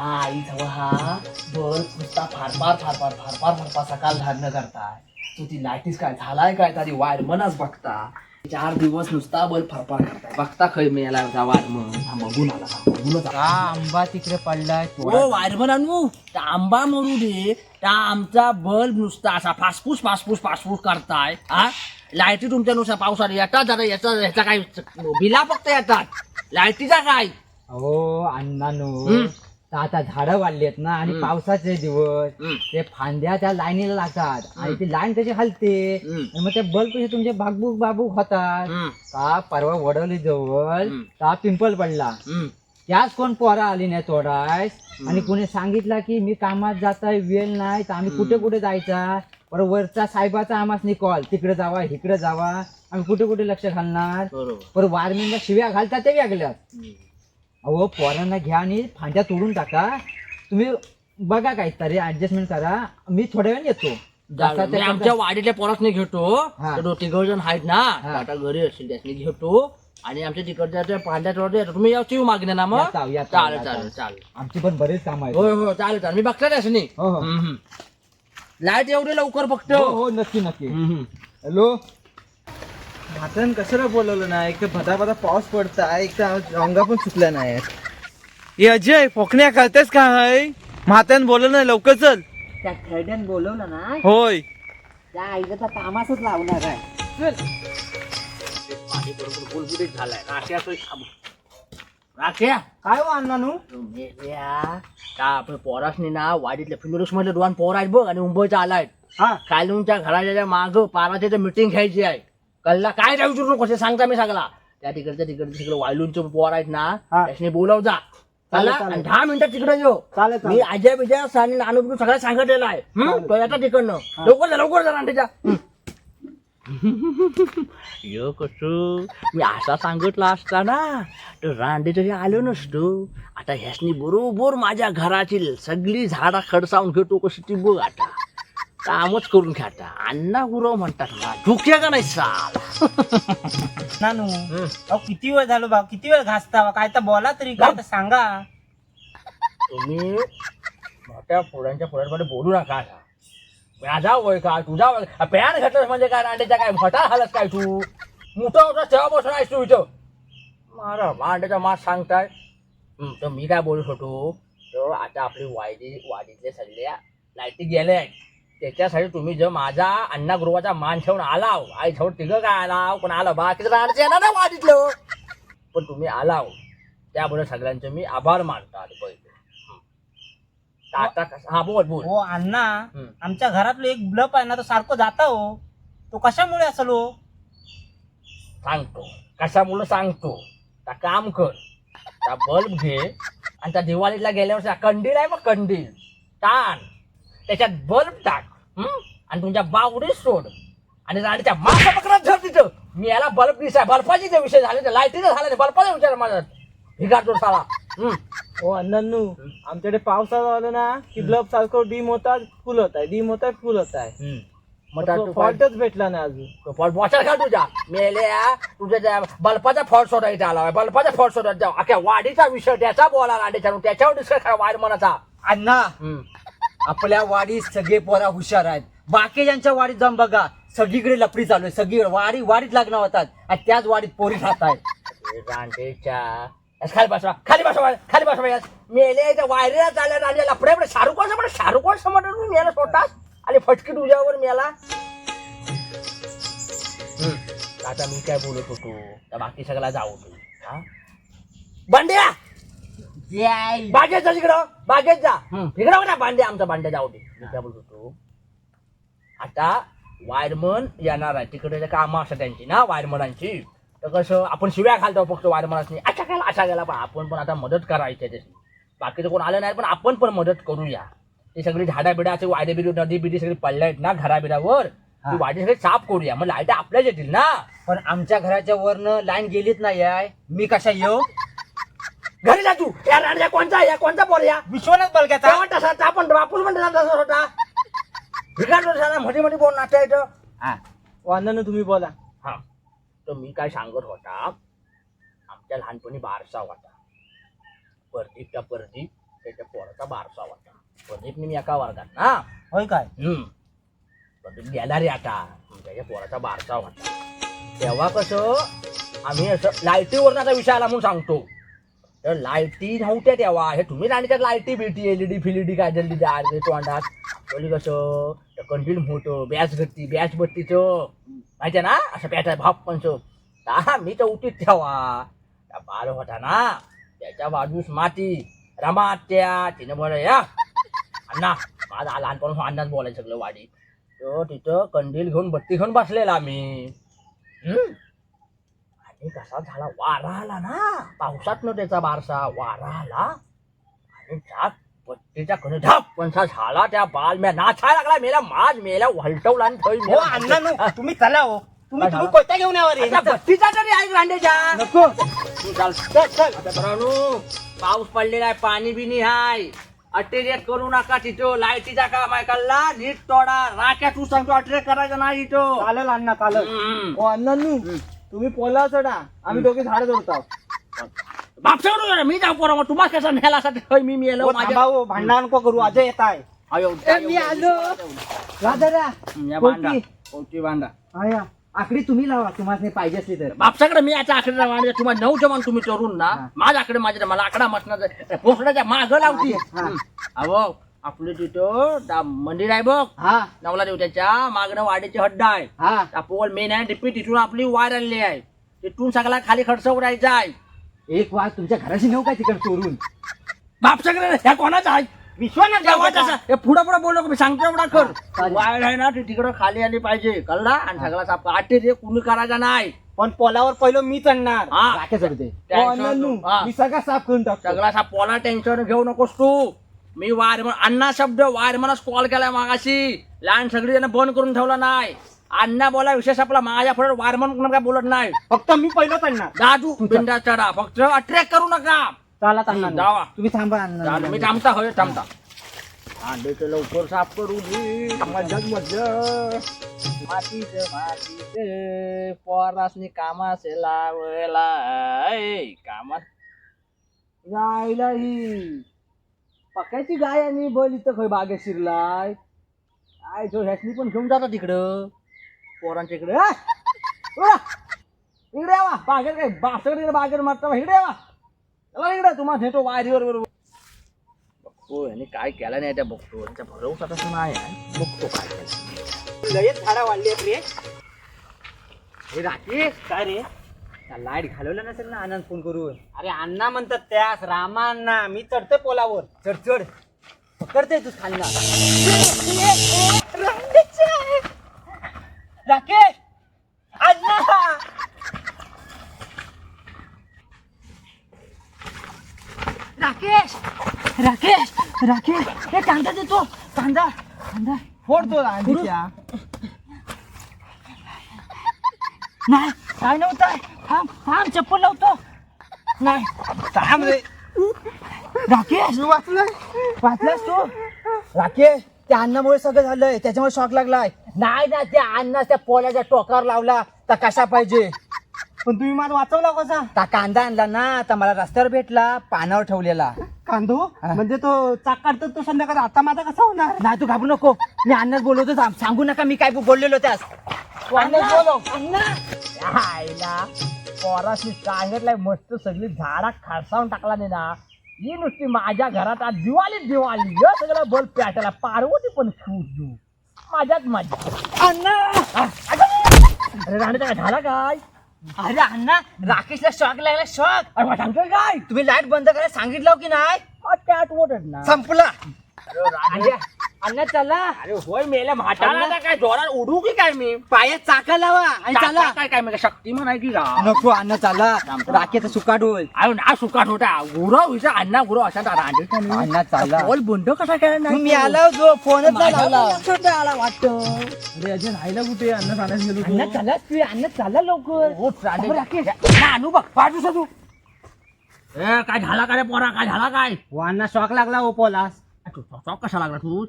हा आई जवळ हा बल्ब नुसता फारफार फारफार फारफार फारफार सकाळ धारण करताय. तो ती लाईटीस काय झालाय काय तरी वायरमनच बघता. चार दिवस नुसता बल्ब फारफार करताय. बघता खय मी याला जा वायरमन हा बघून आला. हा बघूनच आला. का आंबा तिकडे पडलाय? ओ वायरमन आणू त्या आंबा मरू दे. त्या आमचा बल्ब नुसता असा फासफूस फासफूस फासफूस करताय. हा? लाईटी तुमच्यानुसार पावसाळ्यात येतात जरा याचा ह्याचा काय? बिला फक्त येतात. लाईटीचा काय? हो अण्णानो. हम्म. तर आता झाडं वाढली आहेत ना आणि. पावसाचे दिवस. ते फांद्या त्या लाईनीला लागतात. आणि ती लाईन त्याची हलते. आणि मग ते बल्ब कसे तुमचे बागबुक बाबूक होतात. का परवा वडवली जवळ. का पिंपल पडला. त्याच कोण पोरा आली नाही तोडायस. आणि कुणी सांगितलं की मी कामात जाताय वेळ नाही तर आम्ही कुठे कुठे जायचा? बरं वरचा साहेबाचा आम्हाला कॉल तिकडे जावा इकडे जावा. आम्ही कुठे कुठे लक्ष घालणार? बरोबर. बरं वारमेनला शिव्या घालतात ते वेगळ्यात. अहो पोरांना घ्या आणि फांद्या तोडून टाका. तुम्ही बघा काहीतरी ऍडजस्टमेंट करा. मी थोड्या वेळ येतो. जसा मी त्याचा- आमच्या वाडीतल्या पोरासने घेतो. हा. तर तिघ जण आहेत ना. आता घरी असतील त्यासनी घेतो. आणि आमच्या तिकडच्या त्या पांढऱ्या थोडं येतो तुम्ही याची येऊ मागणे ना मग? येताव, चालेल. चालेल चालेल. आमची पण बरेच काम आहेत. होय हो चालेल चालेल. मी बघता त्यासनी. हो हो. लाइट एवढी लवकर बघतो हो हो नक्की नक्की. हम्म. हॅलो? म्हातान कशाला बोलवलं नाही? एक तर भदा भदा पाऊस पडताय एक तर अंगा पण सुकल्या नाही. हे अजय फोकण्या करतेस का हय? म्हातान बोलवलं नाही लवकर चल. त्या खेड्यान बोलवलं ना होय. त्या आईला तर कामातच लावणार आहे. पाणी बरोबर गुलगुलीत झालाय राख्या काय हो अण्णानू मेल्या का आपण पोरासनी ना वाडीतल्या फिनोरेशमध्ये दोन पोर आहेत बघ आणि मुंबईचा आलाय. हा. कालूनच्या घराच्या माग पाराच्या मीटिंग घ्यायची आहे. कल्ला काय जाऊ विचारू नको ते सांगता मी सगळा? त्या तिकडच्या तिकडे तिकडे वायलूनचे पोर आहेत ना हा. त्याने बोलव जा. चालेल, चला, चालेल. आणि दहा मिनिटात तिकडे येऊ. चालेल मी अजय विजय आणि नानू सगळं सांगितलेलं आहे. हं? तो येतात तिकडनं. लवकर जा लवकर जा रांडेच्या यो कस मी असा सांगितला असता ना तर रांडे तरी आलो नसतो. आता ह्यासनी बरोबर माझ्या घराची सगळी झाडा खडसावून घेतो कशी ती बघ आता. कामच करून घ्या अण्णा गुरव म्हणतात ना झुकते का नाही साल नानू अहो किती वेळ झालो भाऊ किती वेळ घासता काय तर बोला तरी काय तर सांगा. तुम्ही मोठ्या पोरांच्या पोरांमध्ये बोलू नका आता. माझा वय काय तुझा वय पॅन घेतलंस म्हणजे काय रांडेच्या काय फटा हालस काय तू? मोठा मोठा तेव्हा बसून आहेस तू इथं. मारा मांड्याचा मास सांगताय. हं, तर मी काय बोलत होतो तर आता आपली वायदी वाडीतले सगळ्या लाईटी गेल्या आहेत. त्याच्यासाठी तुम्ही जर माझा अण्णा गृहाचा मान ठेवून आलाव आई ठेवून तिघं काय आलाव पण आलं बाकीचं राहण्याचं येणार ना वाडीतलं पण तुम्ही आलाव. त्याबद्दल सगळ्यांचे मी आभार मानतो आधी पहिले. हं. तर आता कसं हा बोल बोल. हो अण्णा हम्म. आमच्या घरातलं एक ब्लब आहे ना तो सारखं जाता हो. तो कशामुळे असेल हो? सांगतो. कशामुळं सांगतो? त्या काम कर. त्या बल्ब घे. आणि त्या दिवाळीला गेल्यावर त्या कंदील आहे मग कंदील टाण त्याच्यात बल्ब टाक हं? आणि तुमच्या बावडीत सोड. आणि राणीच्या मासा पकडात धर तिथं. मी याला बल्ब दिसाय बल्बाचे जे विषय झाले ते लाईटीचा झाला बल्बाचा विचार माझा भिगाटो साला. हं. हो अण्णांनू आमच्याकडे पावसाळा आला ना की ब्लब सारखं डिम होतात फुल होत आहे. डिम होत आहे फुल होत आहे. हं. मग तू फॉल्टच भेटला नाही अजून. तो फॉल्ट बॉचर का तुझ्या मेल्या तुझ्या त्या बल्बाचा फॉल्ट शोधायचा आला बल्बाचा फॉल्ट शोधायचा जाऊ. अख्या वाढीचा विषय त्याचा बोला रांडेच्या त्याच्यावर डिस्कस करा वायर मनाचा. अण्णा आपल्या वाडीत सगळे पोरा हुशार आहेत. बाकीच्यांच्या वाडीत जाऊन बघा सगळीकडे लपडी चालू आहे. सगळीकडे वाडी वाडीत लग्न होतात. आणि त्याच वाडीत पोरी खात आहेत. रांडेच्या खाली बसवा खाली बसवा खाली बसवा यास. मेले त्या वायरीला चालल्या रांडेला लपड्या पण शाहरुख खान समोर? शाहरुख समोर? मी मेला स्वतःच आणि फटकी तुझ्यावर मेला. आता मी काय बोलत होतो? तर बाकी सगळा जाऊ तू हा? बंड्या! बागेत जा तिकडं. बागेत जा. तिकडं बघा भांडे आमचा भांडे जाऊ दे. मी काय बोलत होतो? आता वायरमन येणार आहे. तिकडे कामं असतात त्यांची ना वायरमनांची. तर कसं आपण शिव्या घालतो फक्त वायरमनासनी. अशा गेला अशा गेला. पण आपण पण आता मदत करायची त्याची. बाकीचं कोण आलं नाही पण आपण पण मदत करूया. ते सगळी झाडा बिडा असे वाडे बिडी नदी बिडी सगळी पडल्या आहेत ना घराबिरावर ती वाडी सगळी साफ करूया. मग लाइट आपल्याच येतील ना. पण आमच्या घराच्या वरनं लाईन गेलीच नाही आहे. मी कशा येऊ? घरी जा तू. या राणच्या कोणचा या कोणचा पोर या? विश्वनाथ बलक्याचा? तेव्हा तसा आपण बापूस म्हणतो ना तसा होता. भिकाटो साला मध्ये मध्ये बोल नाचता येतं. हा. हो अण्णांनू तुम्ही बोला. हा. तर मी काय सांगत होता आमच्या लहानपणी बारसा होता. परदीपचा परदीप त्याच्या पोराचा बारसा होता. प्रदीप मी एका वर्गात ना होय काय? हम्म. प्रदीप गेला रे आता. त्याच्या पोराचा बारसा होता. तेव्हा कसं आम्ही असं लाईटीवर आता विषय आला म्हणून सांगतो. तर लाईटी नव्हत्या तेव्हा. हे तुम्ही आणि त्यात लाईटी बिटी एलईडी फिलिडी काय दिली द्या तोंडात. बोली कसं? कंटिल मोठं बॅच गट्टी बॅच बत्तीचं माहिती आहे ना? असं पॅटा भाप पण हा मी तर उठीत तेव्हा. त्या बाल होता ना त्याच्या बाजूस माती. रमा त्या तिनं बोल या. अण्णा माझा लहानपण अण्णाच बोलायचं सगळं वाडी तो तिथं कंदील घेऊन बत्ती घेऊन बसलेला मी. आणि कसा झाला? वारा आला ना? पावसात न त्याचा बारसा. वारा आला आणि त्या बत्तीच्या कणे झाप पंचा झाला त्या बाल. म्या नाचायला लागला. मेला माज मेला वलटवला आणि थै हो. अण्णा नु. तुम्ही चला हो. तुम्ही तुम्ही? कोयता घेऊन यावर बत्तीचा तरी आहे रांडेच्या. नको. तू चाल चल चल. आता बरानू पाऊस पडलेला आहे पाणी बिनी हाय. अटेरिएट करू नका तिथं. लाईटीचा काम आहे कल्ला. नीट तोडा. राख्या तू सांगतो अटेरिएट करायचं नाही तिथं चालेल अण्णा चालेल. हम्म. हो अण्णा तुम्ही पोला चढा. आम्ही दोघे झाड जोडतो बापसा मी जाऊ पोरा मग तुम्हाला कसं न्यायला असं होय, मी मेलो हो, हो, भांडण नको करू. अजय येत आहे. मी आलो. हम्म, या बांधा कोणती? कोणती बांधा आया आकडी तुम्ही लावा. तुम्हाला पाहिजे असली तर. बापसाकडे मी याचा आकडे मांडले तुम्हाला नऊ जमान तुम्ही चोरून ना. माझ्याकडे माझ्या मला आकडा मसणार पोसड्याच्या माग लावती. हा. अहो आपलं तिथं दा- मंदिर आहे बघ. हा. नवला देवत्याच्या मागणं वाडीचे हड्डा आहे. हा. मेन आहे टिप्पी तिथून आपली वायर आणली आहे. तिथून सगळा खाली खर्च उडायचा आहे. एक वाघ तुमच्या घराशी नेऊ काय तिकडे चोरून? बापसाकडे ह्या कोणाचा आहे? विश्वनाथ देवाचा असा. हे पुढं पुढं बोललो मी सांगतो एवढा कर चालेल. वायर आहे ना ती तिकडं खाली आली पाहिजे. कळला? आणि सगळा साप आटे रे कुणी करायचा नाही. पण पोलावर पहिलं मी चढणार हा. हो, हा. मी सगळा साफ करून टाकतो. सगळा असा पोला टेन्शन घेऊ नकोस तू. मी वायरमन अण्णा शब्द वायरमनच कॉल केलाय मागाशी. लहान सगळी जण बंद करून ठेवला नाही. अण्णा बोला विशेष आपला माझ्या पुढे वायरमन काय बोलत नाही. फक्त मी पहिलं चढणार दादू बिंदा चढा. फक्त अट्रॅक्ट करू नका. चाला अण्णा. जावा. तुम्ही थांबा अण्णा. मी थांबता होय थांबता. लवकर साफ करू दे मजाच मजा मातीच मातीच. पोरासनी कामास लावला कामास गायला ही. पक्याची गाय आणि बैल इथं खय बागेत शिरलाय. काय जो ह्यासनी पण घेऊन जाता तिकडं पोरांच्या इकडे. इकडे यावा बागेत काय बासकडे बागेत मारता इकडे यावा चला इकडे. तुम्हाला नेतो वारीवर बरोबर. बघतो याने काय केलं नाही त्या बघतो. त्या भरवसा तसं नाही आहे. बघतो काय लगेच झाडा वाढली रे. हे राकेश काय रे? लाइट घालवलं नसेल ना आनंद फोन करून? अरे अण्णा म्हणतात त्यास रामा अण्णा मी चढतोय पोलावर. चढ चढ. पकडते तू खाल्ला राकेश! अण्णा! राकेश! राकेश! राकेश! हे कांदा देतो. कांदा. कांदा. फोडतो अंडीच्या नाही. काय नव्हतं? थांब थांब चप्पल लावतो. नाही. थांब रे. राकेश मी वाचलोय? वाचलास तू? राकेश त्या अन्नामुळे सगळं झालंय. त्याच्यामुळे शॉक लागलाय. नाही ना त्या अण्णा त्या पोल्याच्या टोकावर लावला तर कशा पाहिजे? पण तुम्ही माझा वाचवला कसा? ता कांदा आणला ना तर मला रस्त्यावर भेटला पानावर ठेवलेला. कांदो. म्हणजे तो चाक काढतो तो संध्याकाळी. आता माझा कसा होणार? नाही तू घाबरू नको. मी अन्नाच बोलवतो. सांगू नका मी काय बोललेलो त्यास. त्या आईला पोरासनी सांगितलंय मस्त सगळी झाडा खासावून टाकला नाही ना. ही नुसती माझ्या घरात आज दिवाळी दिवाळी. हे सगळं बल्ब पेटायला पार्वती पण शोधू माझ्याच माझ्या अण्णा. अरे राणीचा काय झाला काय? अरे अण्णा राकेशला शॉक लागला शॉक अरे सांगतोय काय? तुम्ही लाइट बंद करायला सांगितलं की नाही? त्यात ओढत ना. संपला. अण्णा चला. अरे होय मेल्या म्हातारा काय जोरात उडू की काय मी? पायात चाका लावा आणि चला. काय काय काय शक्तिमान आहे की का नको अण्णा चला. राकेचा सुकाट होईल अरे ना सुकाट होता. गुरव विषय अण्णा गुरव असा अण्णा चालला. बोल बंद कसा केला नाही तुम्ही आला जो फोनच नाही लावला. छोटा आला वाटतं. अरे अजय राहिला कुठे? अन्न सांगायला गेलो अण्णा चला तू अण्णा चला लवकर. हो अहो, राकेश. नानू बघ पाठवू तू. ए काय झाला काय रे पोरा? काय झाला काय? वाना शॉक लागला हो पोलास. तू कसा लागला तू.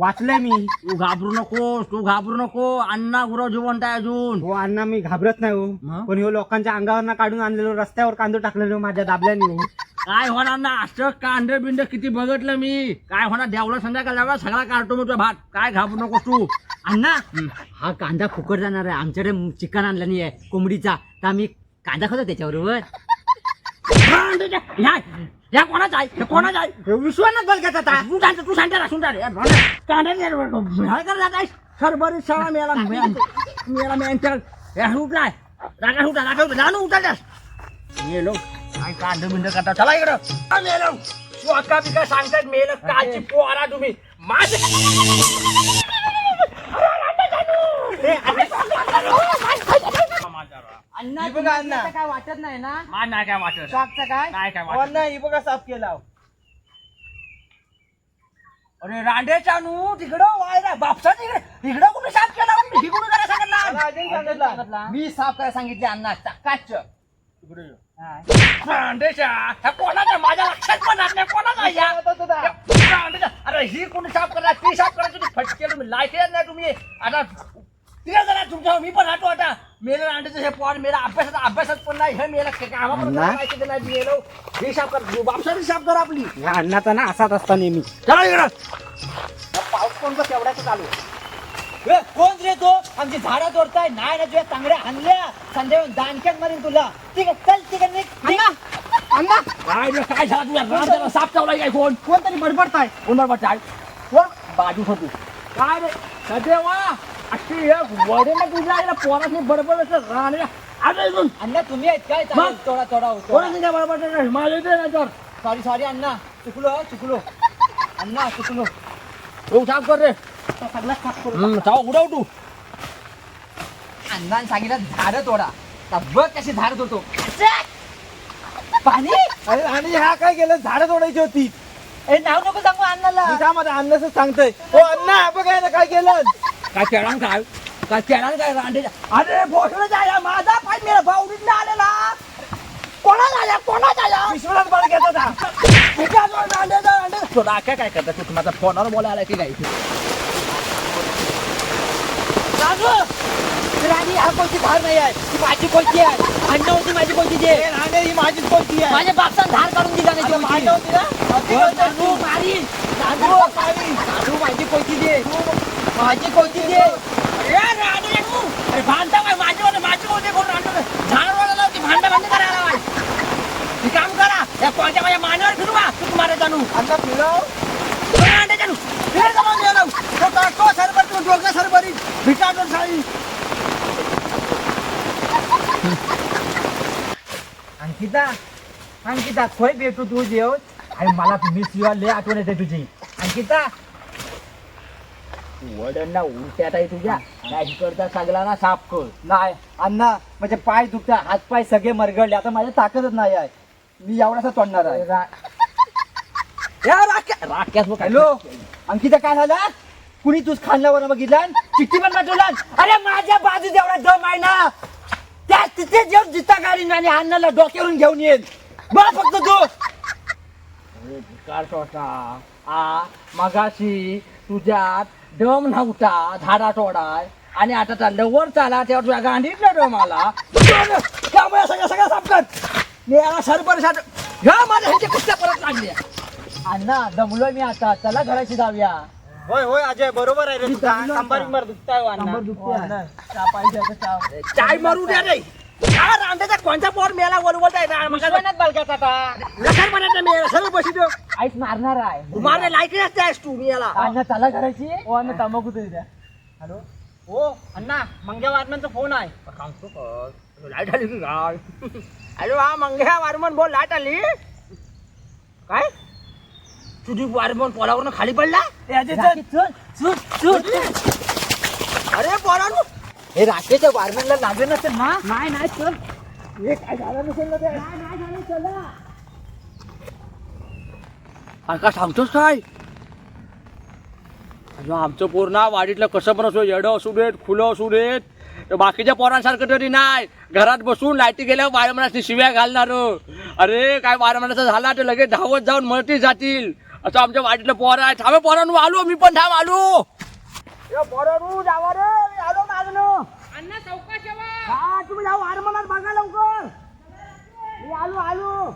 वाचलंय मी. तू घाबरू नकोस तू घाबरू नको. अण्णा गुरव जिवंत आहे अजून. हो अण्णा मी घाबरत नाही मग? हो पण ह्यो लोकांच्या अंगावर काढून आणलेलो रस्त्यावर कांदो टाकलेलो माझ्या दाबल्याने. हो काय होणार ना? असं कांड बिंड किती बघितलं मी. काय होणार? देवला संध्याकाळ लागला सगळा काढतो तुझा भात. काय घाबरू नकोस तू. अण्णा हा कांदा फुकट जाणार आहे. आमच्याकडे चिकन आणला नाही आहे कोंबडीचा. तर आम्ही कांदा खातो त्याच्याबरोबर. कांद्याच्या- या ह्या आहे हे कोणाचा आहे विश्वानात बलकाचा आता. तू तू सांगते राखून जा काय करत सरबरी शाळा मेला मेला मेंटल हे उठलाय रागा उठा रागा उठा जाणू मेलो काय कांद बिंद करता चला इकडं आ, मेलो बिका मेलं तुम्ही माझ अण्णा हे बघा अण्णा. काय वाटत नाही ना? मान नाही काय वाटत काय? नाही काय हो वाटत अण्णा ही बघा साफ केला. अरे रांडेच्या नू तिकडं वायरा बापसा तिकडे. इकडं कुठे साफ केला? कुठे करा सांगितला? अजून सांगितला. मी साफ करायला सांगितले अण्णा चक्काच रांडेच्या ह्या कोणाच्या? माझ्या लक्षात पण नाही कोणाचा रांडेच्या. अरे ही कोणी साफ करणार ती साफ करायची तुम्ही फटके तुम्ही. लायकेच नाही तुम्ही. आता तिकडे जरा तुमच्या मी पण राहतो आता. मेलं रांडेचं हे पोर मेला अभ्यासात अभ्यासात पण नाही हे मेलं. कामापर्यंत नाही ही साफ कर बापसा साफ कर आपली. या अण्णाचा ना असाच असता नेहमी. चला इकडं. पाऊस कोणता तेवढ्याच चालू. ए, कोण रे तो? आमची झाडं तोडताय नाही ना तुझ्या तांगड्या आणल्या संध्या दानक्यात मारीन तुला. ठीक आहे चल ठीक आहे निघ, निघ. अण्णा काय रे, काय झालं तुझ्या साफ ठेवलाय काय कोण? कोणतरी बडबडताय. कोण बडबडताय? कोण? बाजू होतो काय रे? सदेवा अशी एक वडे ना तुझ्या आईला पोराने बडबड राहणे अरे इथून. अण्णा तुम्ही आहेत काय? मग? तोडा तोडा होतो. काय बडबड माझ्या इथे नाही तर. सॉरी सॉरी अण्णा. चुकलो हं, चुकलो. अण्णा चुकलो. तू साफ कर रे. तो सगळा साफ करू हम्म, चाव उडव तू. अण्णाने सांगितलं झाडं तोडा. आता बघ कशी झाडं तोडतो. पाणी? अरे आणि ह्या काय केलं? झाडं तोडायची होती. ए नाव नको सांगू अण्णाला. मी त्यामध्ये अन्नाचं सांगतोय. हो अण्णा बघा ना काय केलं. काय केळान काय? काय केळान काय रांडेच्या अरे भोसडं जाया माझा पाय मेरा भाऊनीत आलेला. कोणा झाल्या कोणा झाल्या विश्वनाथ बाळ घेत होता रांडेचा रांडे. थोडा काय काय करता? तू माझा फोनवर बोलायला की काय राणी हा कोणती धार नाही आहे? ती माझी कोणती आहे? अण्णा होती माझी कोणती ए, राणे ही माझीच कोणती आहे? माझ्या बापसान धार काढून दिला नाही आता माझी होती ना? मारी. माझी कोणती दे माझी कोणती दे भांडा काय माझी माझी होते कोण रांडे भांडा भांडे करायला लावाय. हे काम करा या कोणत्या माझ्या मानावर फिरवा तू मारे जाणू अण्णा फिरव रांडे जाणू फिर जमा गेलो तो टाको सरबर तू डोका सरबरी भिटाडो साई अंकिता अंकिता खोय भेटू तू जेवत आणि मला मिस युवा लय आठवण येते तुझी. अंकिता. वडणला उलट्यात आहे तुझ्या. नाही करता सगळा ना साफ कर. नाही अण्णा माझे पाय दुखतात. हात पाय सगळे मरगळले आता माझ्या ताकदच नाही आहे. मी एवढासा तोडणार आहे. राख्यास हॅलो? अंकिता काय झालं? कुणी तूच खाल्ल्यावर बघितला? चिठ्ठी पण पाठवला? अरे माझ्या बाजूत एवढा दम आहे ना. त्या तिथे जेव जिता गाडी आणि अण्णाला डोक्यावरून घेऊन येईल बघ फक्त तू भिकार होता आ मगाशी तुझ्यात दम नव्हता झाडा तोडाय आणि आता त्या लवर चाला तेव्हा तुझ्या गांडीतलं दम आला त्यामुळे सगळं सगळं सापकत मी याला सरपर साठ ह्या माझ्या कुस्त्या परत लागल्या अण्णा दमलोय मी आता चला घराची जाऊया होय होय अजय बरोबर आहे रे तुझा दमलो कंबर. बिंबर दुखताय हो, अण्णा. कंबर दुखते हो, आहे. अण्णा. चहा पाहिजे आता चहा. चाय मारू द्या रे हा रांध्याचा कोणता पोर मेला वरवत आहे विश्वनाथ बालकाचा आता लखनपणाचा मेला सरळ बशी देऊ आईच मारणार आहे मारे लायकी नसते आहेस तू मी याला अण्णा चला घराची हो अण्णा तंबाखू तरी द्या हॅलो हो अण्णा मंग्या वारणांचा फोन आहे सांगतो का लाइट आली की काय हॅलो हा मंग्या वारमन बोल लाइट आली काय तुझी वारमन पोलावरनं खाली पडला ए, अजय चल. राकेश, चल चल चल अरे पोलावरून हे राकेशच्या वारमेनला लागले नसेल ना? नाही नाही चल. हे काय झालं नसेल ना ते? अरे का सांगतोस काय? अरे आमचं पूर्ण वाडीतलं कसं पण असो येडं असू देत फुलं असू देत बाकीच्या पोरांसारखं तरी नाही. घरात बसून लाईटी गेल्यावर वारमनाची शिव्या घालणार. अरे काय वारमनाचं झाला तर लगेच धावत जाऊन मरती जातील. असं आमच्या वाडीतलं पोर आहे. थांबे पोरांनो आलो मी पण थांब आलो. पोरांनो जावा रे. मी आलो मागणं हा तुम्ही जाऊ वारमनात बघा लवकर. मी आलो आलो.